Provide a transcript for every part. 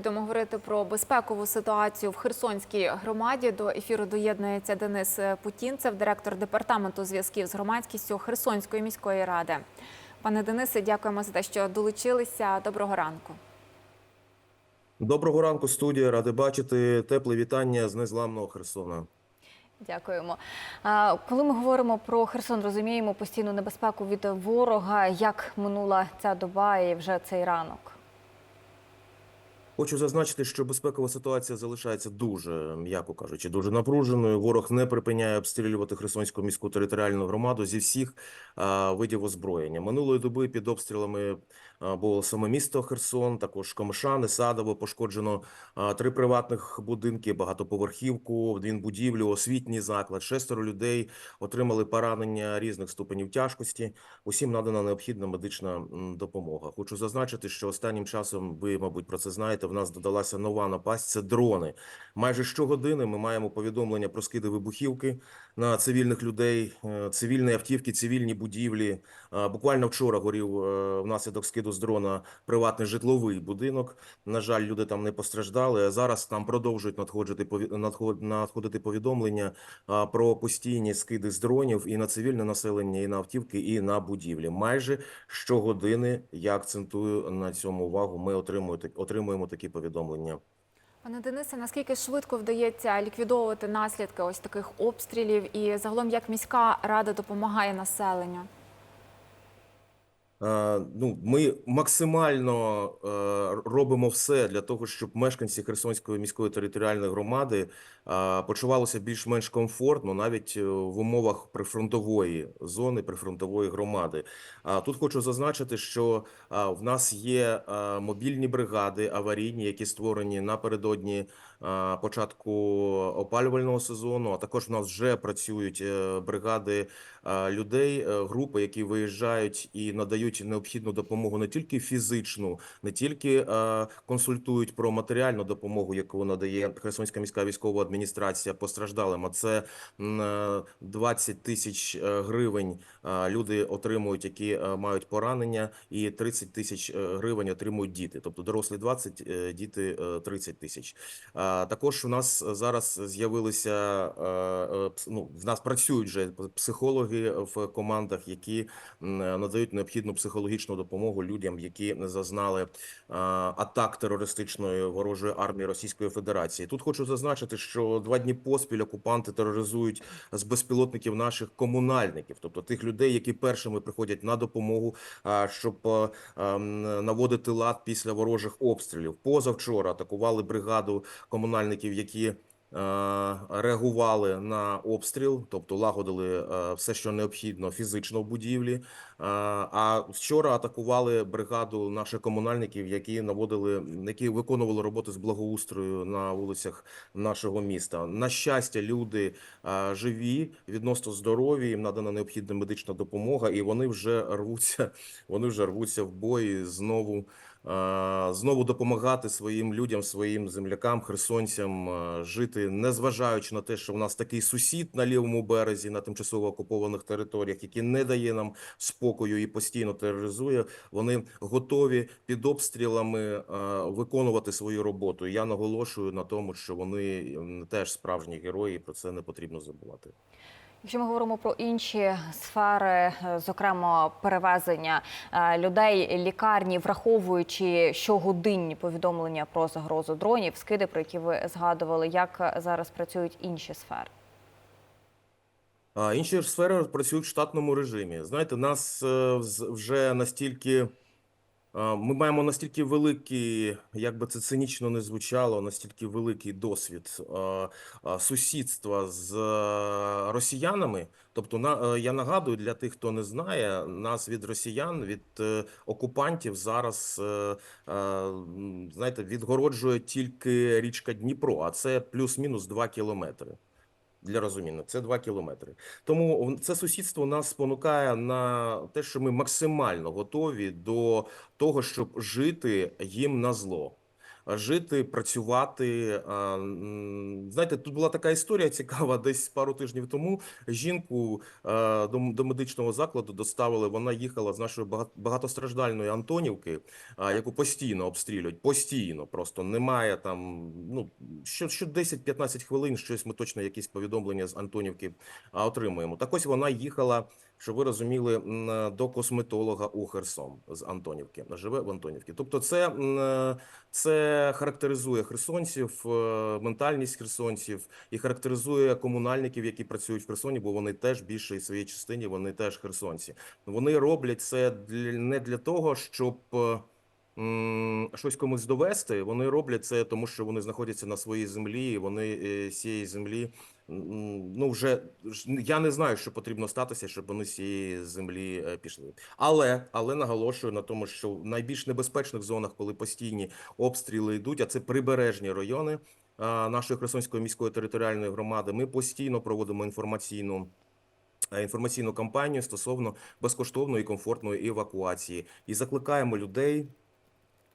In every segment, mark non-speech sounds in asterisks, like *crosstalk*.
Будемо говорити про безпекову ситуацію в Херсонській громаді. До ефіру доєднується Денис Путінцев, директор департаменту зв'язків з громадськістю Херсонської міської ради. Пане Денисе, дякуємо за те, що долучилися. Доброго ранку. Доброго ранку, студія. Ради бачити. Тепле вітання з незламного Херсона. Дякуємо. Коли ми говоримо про Херсон, розуміємо постійну небезпеку від ворога. Як минула ця доба і вже цей ранок? Хочу зазначити, що безпекова ситуація залишається дуже, м'яко кажучи, дуже напруженою. Ворог не припиняє обстрілювати Херсонську міську територіальну громаду зі всіх а, видів озброєння. Минулої доби під обстрілами було саме місто Херсон, також Комишани, Садово. Пошкоджено три приватних будинки, багатоповерхівку, адмінбудівлю, освітній заклад. Шестеро людей отримали поранення різних ступенів тяжкості. Усім надана необхідна медична допомога. Хочу зазначити, що останнім часом ви, мабуть, про це знаєте. В нас додалася нова напасть. Це дрони. Майже щогодини ми маємо повідомлення про скиди вибухівки на цивільних людей, е, цивільні автівки, цивільні будівлі. Е, Буквально вчора горів е, внаслідок скиду з дрона приватний житловий будинок. На жаль, люди там не постраждали. Зараз там продовжують надходити надходити повідомлення про постійні скиди з дронів і на цивільне населення, і на автівки, і на будівлі. Майже щогодини я акцентую на цьому увагу. Ми отримуємо такі повідомлення. Пане Денисе, наскільки швидко вдається ліквідовувати наслідки ось таких обстрілів, і загалом як міська рада допомагає населенню? Е, Ну, ми максимально е, робимо все для того, щоб мешканці Херсонської міської територіальної громади е, почувалися більш-менш комфортно, навіть в умовах прифронтової зони, прифронтової громади. Тут хочу зазначити, що в нас є мобільні бригади аварійні, які створені напередодні початку опалювального сезону. А також в нас вже працюють бригади людей, групи, які виїжджають і надають необхідну допомогу не тільки фізичну, не тільки е, консультують про матеріальну допомогу, яку надає Херсонська міська військова адміністрація постраждалим. А це м, е, 20 тисяч е, гривень е, люди отримують, які мають поранення, і 30 тисяч гривень отримують діти. Тобто дорослі 20, е, діти е, 30 тисяч. Також у нас зараз з'явилися ну, в нас працюють вже психологи в командах, які надають необхідну психологічну допомогу людям, які зазнали атак терористичної ворожої армії Російської Федерації. Тут хочу зазначити, що два дні поспіль окупанти тероризують з безпілотників наших комунальників, тобто тих людей, які першими приходять на допомогу, щоб наводити лад після ворожих обстрілів. Позавчора атакували бригаду комунальників, які реагували на обстріл, тобто лагодили е, все, що необхідно фізично в будівлі. Е, А вчора атакували бригаду наших комунальників, які наводили, які виконували роботи з благоустрою на вулицях нашого міста. На щастя, люди е, живі, відносно здорові, їм надана необхідна медична допомога, і вони вже рвуться. *laughs* Вони вже рвуться в бой знову. Знову допомагати своїм людям, своїм землякам, херсонцям жити, незважаючи на те, що в нас такий сусід на лівому березі на тимчасово окупованих територіях, який не дає нам спокою і постійно тероризує. Вони готові під обстрілами виконувати свою роботу. Я наголошую на тому, що вони теж справжні герої. і Про це не потрібно забувати. Якщо ми говоримо про інші сфери, е, зокрема перевезення е, людей, лікарні, враховуючи щогодинні повідомлення про загрозу дронів, скиди, про які ви згадували, як е, зараз працюють інші сфери? Інші сфери працюють в штатному режимі. Знаєте, нас вже настільки ми маємо настільки великий, як би це цинічно не звучало, настільки великий досвід сусідства з е, росіянами. Тобто, на е, я нагадую для тих, хто не знає, нас від росіян, від е, окупантів зараз знаєте, відгороджує тільки річка Дніпро, а це плюс-мінус 2 кілометри. Для розуміння, це 2 кілометри. Тому це сусідство нас спонукає на те, що ми максимально готові до того, щоб жити їм на зло. Жити, працювати. Знаєте, тут була така історія цікава. *laughs* Десь пару тижнів тому жінку до, медичного закладу доставили. Вона їхала з нашої багат- багатостраждальної Антонівки, яку постійно обстрілюють. Постійно просто немає там. Ну що, що 10-15 хвилин, щось ми точно якісь повідомлення з Антонівки отримуємо. Так ось вона їхала. Щоб ви розуміли, до косметолога у Херсон з Антонівки, живе в Антонівці. Тобто, це, це характеризує херсонців, е, ментальність херсонців і характеризує комунальників, які працюють в Херсоні, бо вони теж більшої своїй частині, вони теж херсонці. Вони роблять це не для того, щоб е, щось комусь довести. Вони роблять це, тому що вони знаходяться на своїй землі, вони е, з цієї землі. Ну, вже я не знаю, що потрібно статися, щоб вони з цієї землі е, пішли. Але але наголошую на тому, що в найбільш небезпечних зонах, коли постійні обстріли йдуть, а це прибережні райони нашої Херсонської міської територіальної громади, ми постійно проводимо інформаційну. е, Інформаційну кампанію стосовно безкоштовної і комфортної евакуації і закликаємо людей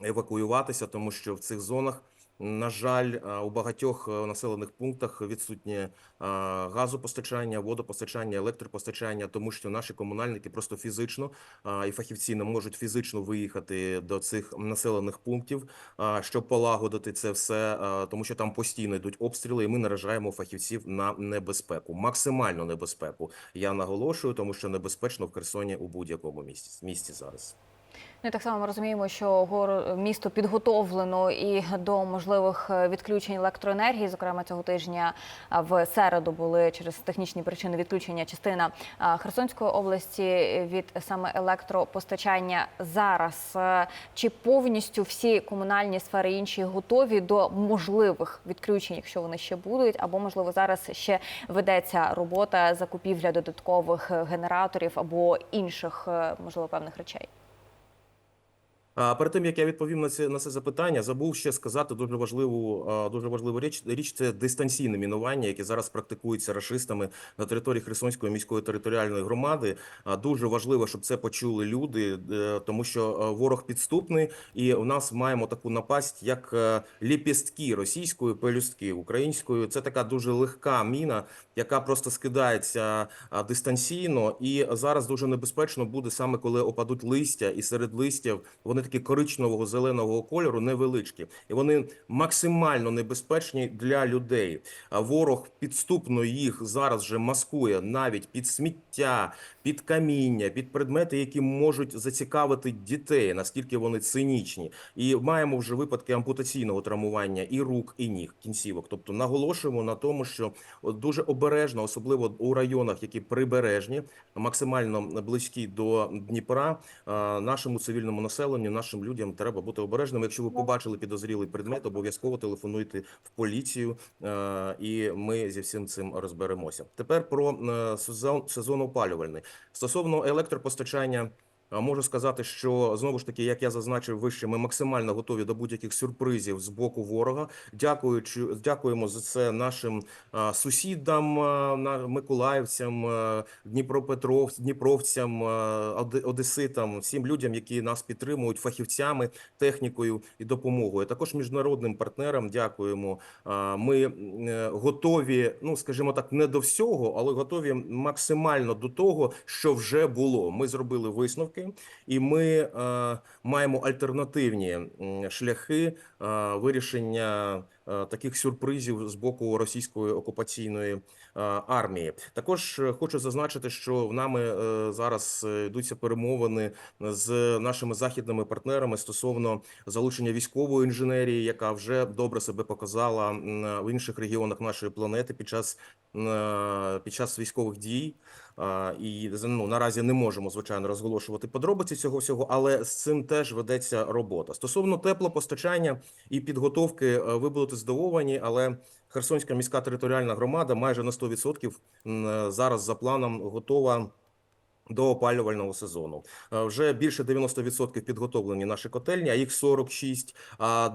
евакуюватися, тому що в цих зонах, на жаль, у багатьох е, населених пунктах відсутнє газопостачання, водопостачання, електропостачання, тому що наші комунальники просто фізично і фахівці не можуть фізично виїхати до цих населених пунктів, щоб полагодити це все, тому що там постійно йдуть обстріли, і ми наражаємо фахівців на небезпеку, максимальну небезпеку. Я наголошую, тому що небезпечно в Херсоні у будь-якому місці місці зараз. Ну так само ми розуміємо, що гор місто підготовлено і до можливих е, відключень електроенергії. Зокрема, цього тижня в середу були через технічні причини відключення частина Херсонської області від саме електропостачання. Зараз е, чи повністю всі комунальні сфери інші готові до можливих відключень, якщо вони ще будуть, або можливо зараз ще ведеться робота закупівля додаткових е, генераторів або інших можливо певних речей. Перед тим як я відповім на це на це запитання, забув ще сказати дуже важливу дуже важливу річ. Річ це дистанційне мінування, яке зараз практикується рашистами на території Херсонської міської територіальної громади. А дуже важливо, щоб це почули люди, е, тому що е, ворог підступний, і у нас маємо таку напасть, як е, ліпістки російської пелюстки українською. Це така дуже легка міна, яка просто скидається дистанційно, і зараз дуже небезпечно буде саме коли опадуть листя, і серед листів вони такі коричневого зеленого кольору, невеличкі, і вони максимально небезпечні для людей. А ворог підступно їх зараз вже маскує навіть під сміття, під каміння, під предмети, які можуть зацікавити дітей, наскільки вони цинічні, і маємо вже випадки ампутаційного травмування і рук, і ніг кінцівок. Тобто наголошуємо на тому, що дуже обережно, особливо у районах, які прибережні, максимально близькі до Дніпра, нашому цивільному населенню, нашим людям треба бути обережними. Якщо ви побачили підозрілий предмет, обов'язково телефонуйте в поліцію, і ми зі всім цим розберемося. Тепер про е, сезон сезон опалювальний стосовно електропостачання. Можу сказати, що знову ж таки, як я зазначив вище, ми максимально готові до будь-яких сюрпризів з боку ворога. Дякуючи, дякуємо за це нашим сусідам, миколаївцям, Дніпропетров, Дніпровцям, Одеситам, всім людям, які нас підтримують фахівцями, технікою і допомогою. Також міжнародним партнерам дякуємо. Ми готові, ну скажімо так, не до всього, але готові максимально до того, що вже було. Ми зробили висновки, і ми е, маємо альтернативні шляхи е, вирішення таких сюрпризів з боку російської окупаційної е, армії. Також е, хочу зазначити, що в нами е, зараз е, йдуться перемовини з нашими західними партнерами стосовно залучення військової інженерії, яка вже добре себе показала в інших регіонах нашої планети під час під час військових дій. І ну, наразі не можемо звичайно розголошувати подробиці цього всього, але з цим теж ведеться робота. Стосовно теплопостачання і підготовки, е, ви здивовані, але Херсонська міська територіальна громада майже на 100% зараз за планом готова До опалювального сезону Е, вже більше 90% підготовлені наші котельні, а їх 46. А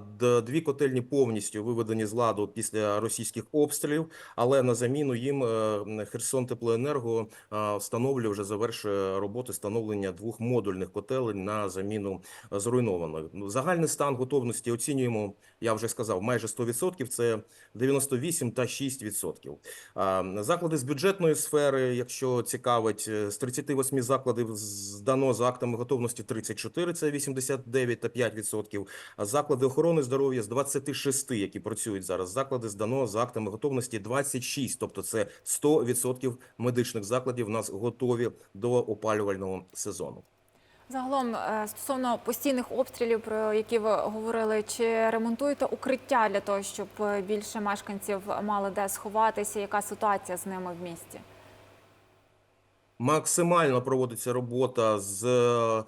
дві котельні повністю виведені з ладу після російських обстрілів. Але на заміну їм е, Херсон Теплоенерго е, встановлює вже завершує роботи встановлення двох модульних котелень на заміну зруйнованих. Ну, Загальний стан готовності оцінюємо. Я вже сказав, майже 100%, Це 98 та 6%. Заклади з бюджетної сфери, якщо цікавить, з 38 закладів здано за актами готовності 34, це 89 та 5%. А заклади охорони здоров'я з 26, які працюють зараз, заклади здано за актами готовності 26, тобто це 100% медичних закладів у нас готові до опалювального сезону. Загалом, е, стосовно постійних обстрілів, про які ви говорили, чи ремонтуєте укриття для того, щоб е, більше мешканців мали де сховатися? Яка ситуація з ними в місті? Максимально проводиться робота з е,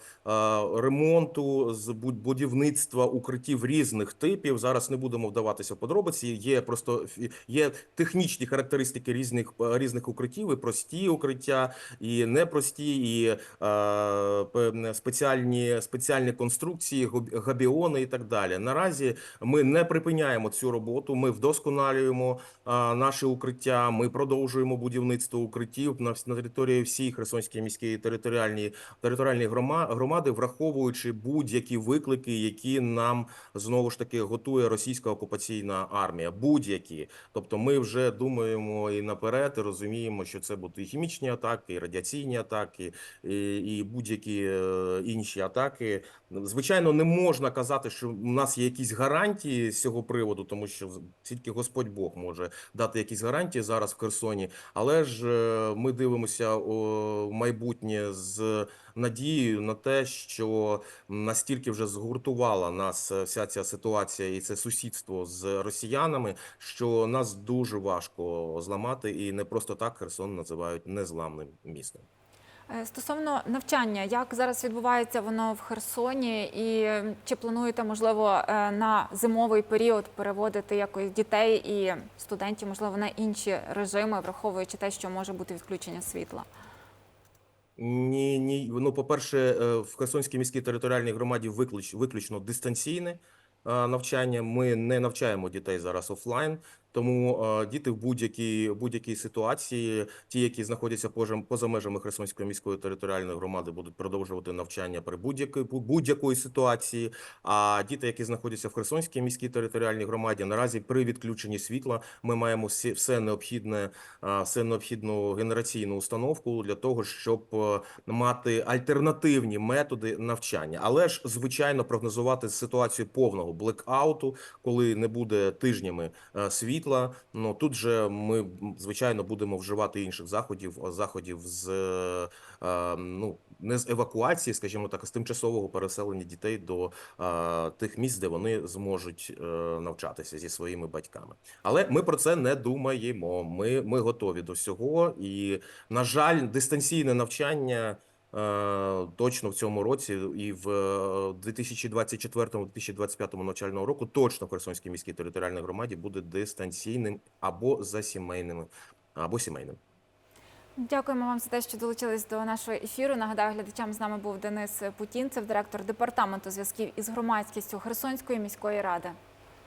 ремонту, з буд- будівництва укриттів різних типів. Зараз не будемо вдаватися в подробиці. Є просто є технічні характеристики різних е, різних укриттів, і прості укриття, і непрості, і е, спеціальні спеціальні конструкції, габіони і так далі. Наразі ми не припиняємо цю роботу. Ми вдосконалюємо а, наші укриття. Ми продовжуємо будівництво укриттів на, на території всієї Херсонської міської територіальної територіальної грома- громади, враховуючи будь-які виклики, які нам знову ж таки готує російська окупаційна армія. Будь-які, тобто, ми вже думаємо і наперед, і розуміємо, що це будуть і хімічні атаки, і радіаційні атаки, і, і будь-які е, інші атаки. Звичайно, не можна казати, що у нас є якісь гарантії з цього приводу, тому що тільки Господь Бог може дати якісь гарантії зараз в Херсоні. Але ж е, ми дивимося в майбутнє з надією на те, що настільки вже згуртувала нас е, вся ця ситуація і це сусідство з росіянами, що нас дуже важко зламати, і не просто так Херсон називають незламним містом. Е, Стосовно навчання, як зараз відбувається воно в Херсоні, і чи плануєте, можливо, е, на зимовий період переводити якось дітей і студентів, можливо, на інші режими, враховуючи те, що може бути відключення світла? Ні, ні. Ну, по-перше, е, в Херсонській міській територіальній громаді виключ, виключно дистанційне е, навчання. Ми не навчаємо дітей зараз офлайн. Тому е, діти в будь-якій будь-якій ситуації, ті, які знаходяться поза, межами Херсонської міської територіальної громади, будуть продовжувати навчання при будь-якої будь-якої ситуації. А діти, які знаходяться в Херсонській міській територіальній громаді, наразі при відключенні світла ми маємо все необхідне, е, все необхідну генераційну установку для того, щоб е, мати альтернативні методи навчання. Але ж звичайно прогнозувати ситуацію повного блекауту, коли не буде тижнями е, світла. Ну тут же ми звичайно будемо вживати інших заходів, заходів з е, ну не з евакуації, скажімо так, а з тимчасового переселення дітей до е, тих місць, де вони зможуть е, навчатися зі своїми батьками. Але ми про це не думаємо. Ми, ми готові до всього, і на жаль, дистанційне навчання. Е, Точно в цьому році і в 2024-2025 навчального року точно в Херсонській міській територіальній громаді буде дистанційним або за сімейними, або сімейним. Дякуємо вам за те, що долучились до нашого ефіру. Нагадаю, глядачам з нами був Денис Путінцев, директор департаменту зв'язків із громадськістю Херсонської міської ради.